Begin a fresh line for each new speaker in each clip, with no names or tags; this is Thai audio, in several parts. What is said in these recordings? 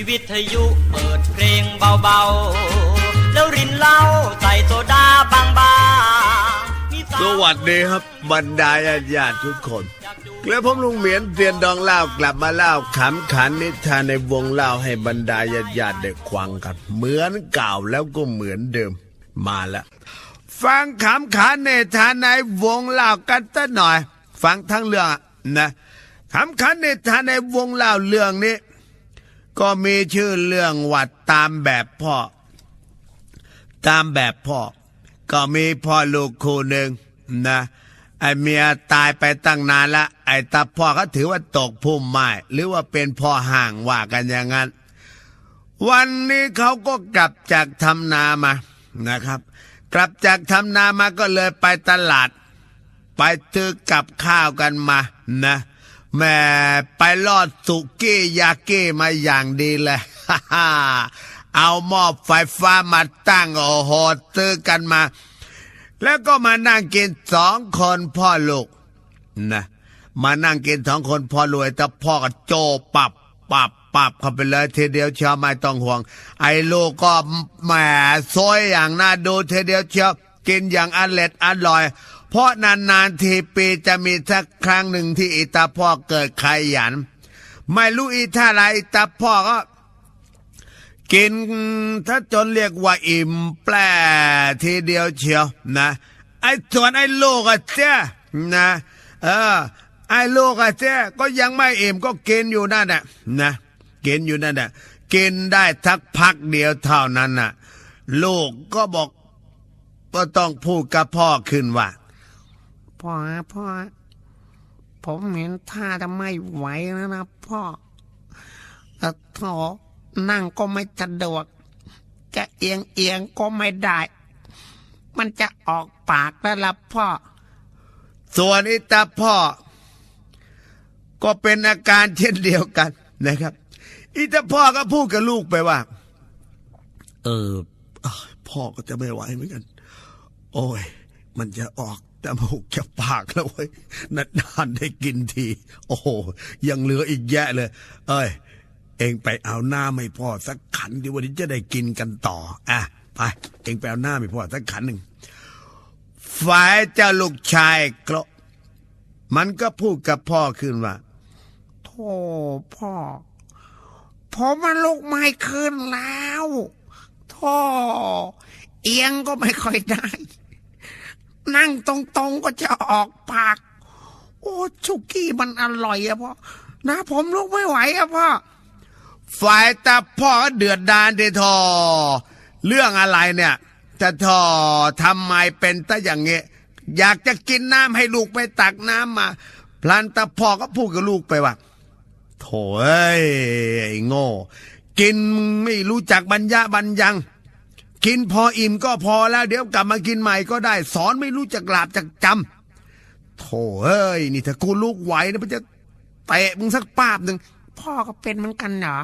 มีวิทยุเปิดเพลงเบาๆ แล้วรินเหล้าใส่โซดาบางๆ
สวัสดีครับบรรดาญาติญาติทุกคนและผมลุงเหมียนเตียนดองเล่ากลับมาเล่าขำขันนิทานในวงเล่าให้บรรดาญาติญาติได้ควังกัน เหมือนเก่าแล้วก็เหมือนเดิมมาแล้ว ฟังขำขันในทานในวงเล่ากันสักหน่อย ฟังทั้งเรื่องนะขำขันในทานในวงเล่าเรื่องนี้ ก็มีชื่อเรื่องว่าตามแบบพ่อ ตามแบบพ่อ ก็มีพ่อลูกคู่หนึ่งนะไอเมียตายไปตั้งนานละ ไอตาพ่อก็ถือว่าตกพุ่มไม้หรือว่าเป็นพ่อห่างว่ากันอย่างนั้น วันนี้เขาก็กลับจากทำนามานะครับ กลับจากทำนามาก็เลยไปตลาด ไปซื้อกับข้าวกันมานะ แหม่ไปลอดสุกี้ยาก้มาอย่างดีเลยเอาหม้อไฟฟ้ามาตั้งโอ้โหซื้อกันมา แล้วก็มานั่งกินสองคนพ่อลูกนะมานั่งกินสองคนพ่อรวยแต่พ่อก็โจปับปับปับเข้าไปเลยทีเดียวเชียวไม่ต้องห่วง ไอ้ลูกก็แหมซอยอย่างน่าดูทีเดียวเชียวกินอย่างอร่อยอร่อย เพราะนานๆทีปีจะมีสักครั้งหนึ่งที่อิตาพ่อเกิดขยัน ไม่รู้อีท่าไรอิตาพ่อก็ กินถ้าจนเรียกว่าอิ่มแปรทีเดียวเชียวนะ ไอ้ส่วนไอ้ลูกอะเจ้นะเออไอ้ลูกอะเจ้ก็ยังไม่อิ่มก็กินอยู่นั่นแหละนะกินอยู่นั่นแหละกินได้ทักพักเดียวเท่านั้นน่ะ ลูกก็บอกก็ต้องพูดกับพ่อขึ้นว่า
พ่อพ่อ ผมเห็นท่าจะไม่ไหวแล้วนะพ่อเอ่อนั่งก็ไม่สะดวก จะเอียงเอียงก็ไม่ได้ มันจะออกปากแล้วล่ะพ่อ
ส่วนอิตาพ่อ ก็เป็นอาการเช่นเดียวกันนะครับ อิตาพ่อก็พูดกับลูกไปว่า เออพ่อก็จะไม่ไหวเหมือนกัน โอ้ย มันจะออก จมูกจากปากแล้วเว้ยนานๆได้กินที โอ้โหยังเหลืออีกแยะเลย เอ้ย เองไปเอาหน้าไม่พ่อสักขันดีวันนี้จะได้กินกันต่อ อะไปเองไปเอาหน้าไม่พ่อสักขันหนึ่งฝ่ายเจ้าลูกชายกระมันก็พูดกับพ่อขึ้นว่า
โธ่พ่อ ผมมันลุกไม่ขึ้นแล้วโธ่เอียงก็ไม่ค่อยได้ นั่งตรงๆก็จะออกปาก โอ้ชุกี้มันอร่อยอะพ่อนะผมลุกไม่ไหวอะพ่อ
ฝ่ายตาพ่อก็เดือดดานเดทอ เรื่องอะไรเนี่ยจะทอทำไมเป็นตะอย่างเงี้ยอยากจะกินน้ำให้ลูกไปตักน้ำมา พลันตาพ่อก็พูดกับลูกไปว่าโถ่ไอ้โง่ กินไม่รู้จักบรรยะบรรยัง กินพออิ่มก็พอแล้ว เดี๋ยวกลับมากินใหม่ก็ได้ สอนไม่รู้จักหลาบจักจำโถ่เอ้ย นี่ถ้ากูลูกไหวนะมันจะเตะมึงสักป้าบหนึ่ง
พ่อก็เป็นเหมือนกันเหรอ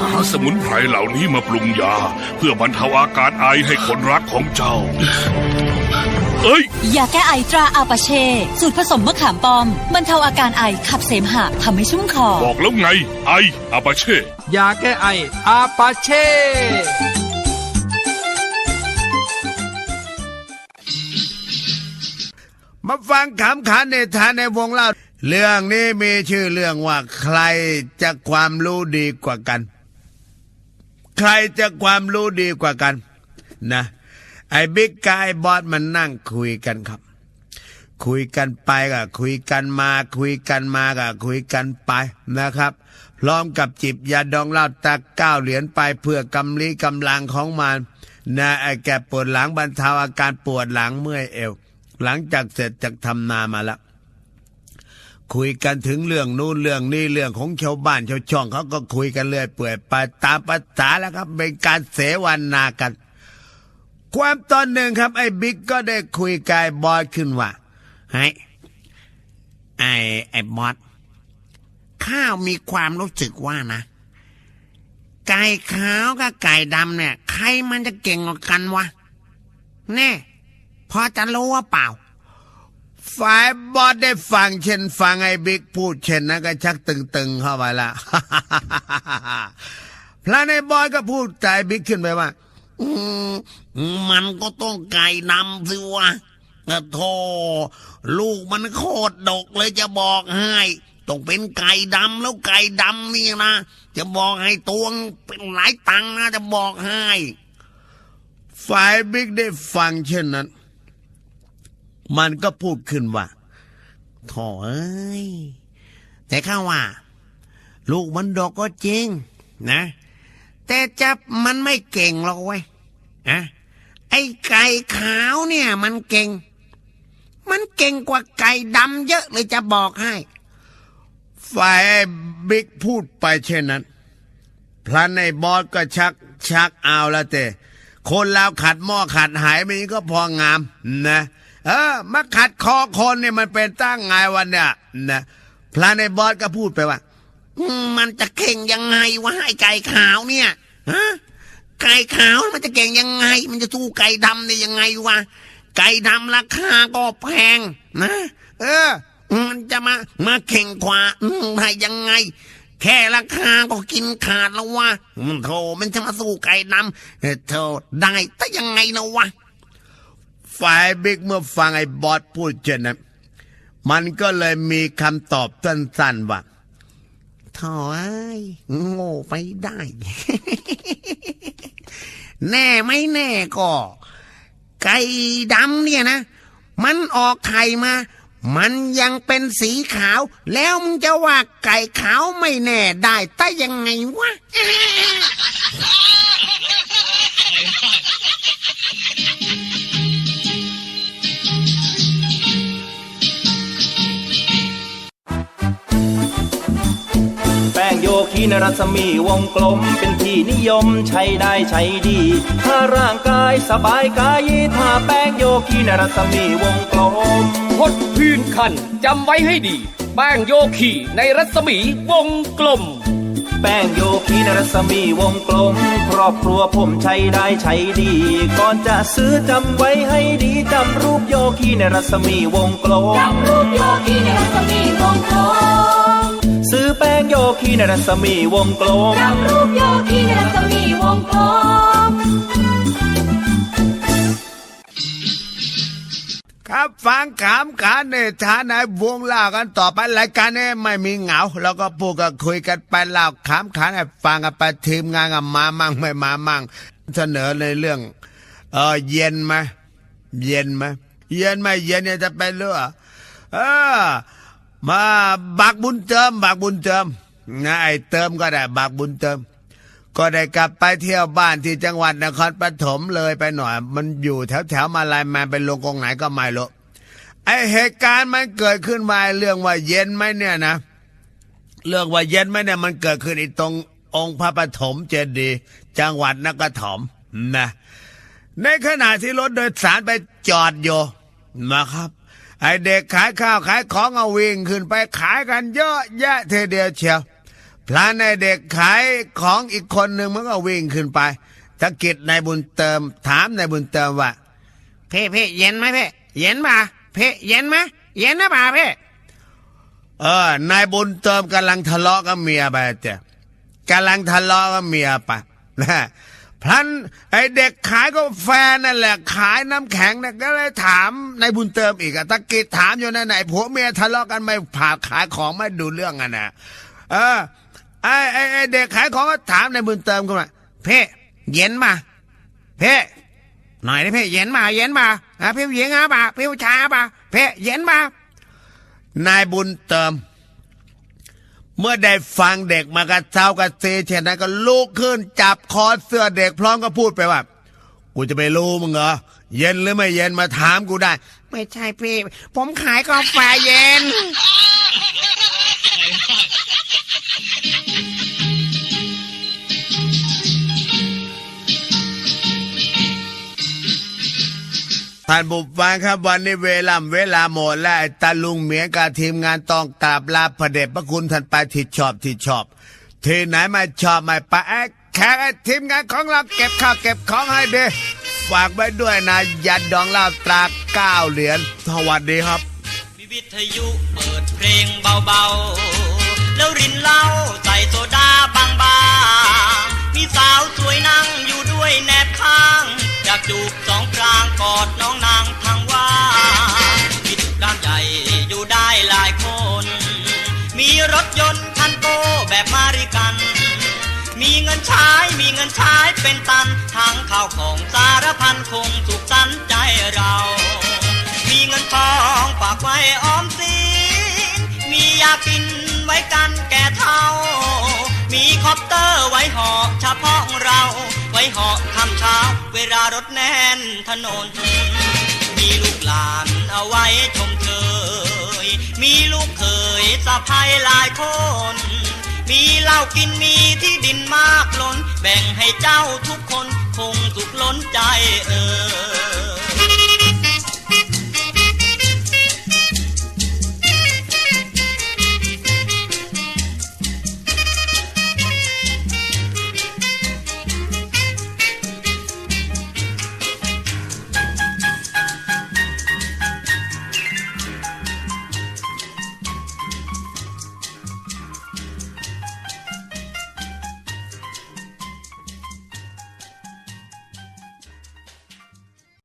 หาสมุนไพรเหล่านี้มาปรุงยา เพื่อบรรเทาอาการไอให้คนรักของเจ้า เอ้ย
ยาแก้ไอตราอาปาเช่ สูตรผสมมะขามป้อมบรรเทาอาการไอขับเสมหะทำให้ชุ่มคอ
บอกแล้วไง ไออาปาเช่
ยาแก้ไออาปาเช่
มาฟังขำขันในทานในวงเล่า เรื่องนี้มีชื่อเรื่องว่าใครจะความรู้ดีกว่ากัน ใครจะความรู้ดีกว่ากัน นะ ไอ้บิ๊กกายบอสมันนั่งคุยกันครับ คุยกันไปก็คุยกันมา คุยกันมาก็คุยกันไปนะครับ พร้อมกับจิบยาดองเหล้าตาเก้าเหรียญไปเพื่อกำลีกำลังของมันนะไอ้แกปวดหลังบรรเทาอาการปวดหลังเมื่อยเอว หลังจากเสร็จจากทำนามาแล้วคุยกันถึงเรื่องนู้นเรื่องนี้เรื่องของชาวบ้านชาวช่องเขาก็คุยกันเรื่อยเปื่อยไปตามภาษาแล้วครับ เป็นการเสวนากัน ความตอนหนึ่งครับ ไอ้บิ๊กก็ได้คุยกายบอยขึ้นว่า
เฮ้ไอ้ไอ้บอสข้าวมีความรู้สึกว่านะ ไก่ขาวกับไก่ดำเนี่ย ใครมันจะเก่งกว่ากันวะ แน่ พอจะรู้ว่าเปล่า
ฝ่ายบอสได้ฟังเช่นฟังไอ้บิ๊กพูดเช่นนั้นก็ชักตึงๆเข้าไปละ พระในบอยก็พูดใจบิ๊กขึ้นไปว่า
มันก็ต้องไก่นำสิวะแต่โธ่ลูกมันโคตรดกเลยจะบอกให้ต้องเป็นไก่ดำแล้วไก่ดำนี่นะ จะบอกให้ตวงเป็นหลายตังนะจะบอกให้
ฝ่ายบิ๊กได้ฟังเช่นนั้น มันก็พูดขึ้นว่า
โถเอ้ย แต่ข้าว่า ลูกมันดกก็จริง นะ แต่จับมันไม่เก่งหรอกเว้ยอะไอ้ไก่ขาวเนี่ย มันเก่ง มันเก่งกว่าไก่ดำเยอะเลยจะบอกให้
ฝ่ายไอ้บิ๊กพูดไปเช่นนั้นพลันในบอสก็ชักชักเอาละเตคนเราขัดหม้อขัดหายมันก็พองามนะเออมาขัดคอคนเนี่ยมันเป็นตั้งไงวันเนี่ยนะพลันในบอสก็พูดไปว่า
อื มันจะเก่งยังไงวะไอ้ไก่ขาวเนี่ยฮะไก่ขาวมันจะเก่งยังไง มันจะสู้ไก่ดำได้ยังไงวะไก่ดำราคาก็แพงนะ เออ มันจะมามาเข่งกว่าได้ยังไง แค่ราคาก็กินขาดแล้ววะอืมโธ่มันจะมาสู้ไก่ดำเออโธ่ได้แต่ยังไงนะวะ
ฝ่ายบิ๊กเมื่อฟังไอ้บอสพูดเช่นนั้นมันก็เลยมีคำตอบสั้นๆว่า
ถอยโง่ไปได้ แน่ไม่แน่ก็ ไก่ดำเนี่ยนะ มันออกไข่มา มันยังเป็นสีขาว แล้วมึงจะว่าไก่ขาวไม่แน่ได้แต่ยังไงวะ
โยคีนรัศมีวงกลมเป็นที่นิยมใช้ได้ใช้ดี ถ้าร่างกายสบายกาย ถ้าแป้งโยคีนรัศมีวงกลม
พดพื้นคันจำไว้ให้ดี แป้งโยคีในรัศมีวงกลม
แป้งโยคีนรัศมีวงกลม ครอบครัวผมใช้ได้ใช้ดี ก่อนจะซื้อจำไว้ให้ดีจำรูปโยคีในรัศมีวงกลม
จำรูปโยกีในรัศมีวงกลม
ซื้อแป้งโยคีในรัศมีวงกลม
จำรูปโยกีในรัศมีวงกลม
ครับฟังขำขันในฐานะวงเล่ากันต่อไปรายการนี้ไม่มีเหงาแล้วก็พูดกันคุยกันไปเล่าขำขันให้ฟังกันไปทีมงานกันมามั่งไม่มามั่งเสนอในเรื่อง เออเย็นไหมเย็นไหมเย็นไหมเย็นเนี่ยจะเป็นเรื่องเออ มาบักบุญเติม บักบุญเติมนะไอ้เติมก็ได้บักบุญเติม ก็ได้กลับไปเที่ยวบ้านที่จังหวัดนครปฐมเลยไปหน่อย มันอยู่แถวแถวๆมาลายมนเป็นลงกองไหนก็ไม่รู้ไอเหตุการณ์มันเกิดขึ้นมาเรื่องว่าเย็นไหมเนี่ยนะ เรื่องว่าเย็นไหมเนี่ยมันเกิดขึ้นอีตรงองค์พระปฐมเจดีย์จังหวัดนครปฐมนะในขณะที่รถโดยสารไปจอดอยู่นะครับ ไอเด็กขายข้าวขายของเอาวิ่งขึ้นไปขายกันเยอะแยะเทเดียวเชียวพระในเด็กขายของอีกคนหนึ่งมันก็วิ่งขึ้นไปตะกิดนายบุญเติม ถามนายบุญเติมว่า
เพ่เพ่เย็นไหมเพ่เย็นป่ะเพ่เย็นไหมเย็นนะป่ะเพ่
เออนายบุญเติมกำลังทะเลาะกับเมียไปเจ้ะกำลังทะเลาะกับเมียไปนะ พลันไอเด็กขายก็แฟนนั่นแหละ ขายน้ำแข็งนี่ยก็เลยถามนายบุญเติมอีกอะตะกิดถามอยู่นั่นไหนผัวเมียทะเลาะกันไม่ผ่าขายของไม่ดูเรื่องกันนะเออไอไอไอเด็กขายของก็ถามนายบุญเติมขึ้นมา
เพ่เย็นป่ะเพ่หน่อยดิเพ่เย็นป่ะเย็นป่ะอะพี่ผู้หญิงอะป่ะพี่ผู้าอะป่ะเพ่เย็นป่ะ
นายบุญเติม เมื่อได้ฟังเด็กมากระเช้ากระเซเช่นนั้นก็ลุกขึ้นจับคอเสื้อเด็กพร้อมก็พูดไปว่า กูจะไปรู้มึงเหรอเย็นหรือไม่เย็นมาถามกูได้
ไม่ใช่พี่ ผมขายกาแฟเย็น
ท่านบุฟังครับวันนี้เวลาเวลาหมดแล้วตาลุงเหมียงกับทีมงานต้องกราบลาพระเดชพระคุณท่านไปที่ชอบที่ชอบ ที่ไหนไม่ชอบไม่ไปไอ้แขกทีมงานของเราเก็บข้าวเก็บของให้ดีฝากไว้ด้วยนะยันดองเหล้าตราเก้าเหรียญสวัสดีครับ
มีวิทยุเปิดเพลงเบาๆ แล้วรินเหล้าใส่โซดาบางๆมีสาวสวยนั่งอยู่ด้วยแนบข้าง อยากจูบสองกลางกอดน้องนางทางว่ามีตึกรามใหญ่อยู่ได้หลายคน มีรถยนต์คันโตแบบมาริกัน มีเงินใช้มีเงินใช้เป็นตันทั้งข้าวของสารพันคงสุขสันใจเรา มีเงินทองฝากไว้ออมสินมียากินไว้กันแก่เท่า มีคอปเตอร์ไว้หาะเฉพาะเรา ไว้หาะคำเช้า เวลารถแน่นถนน มีลูกหลานเอาไว้ชมเชยมีลูกเขยสะพายหลายคน มีเหล้ากินมีที่ดินมากล้น แบ่งให้เจ้าทุกคนคงสุขล้นใจเอ่ย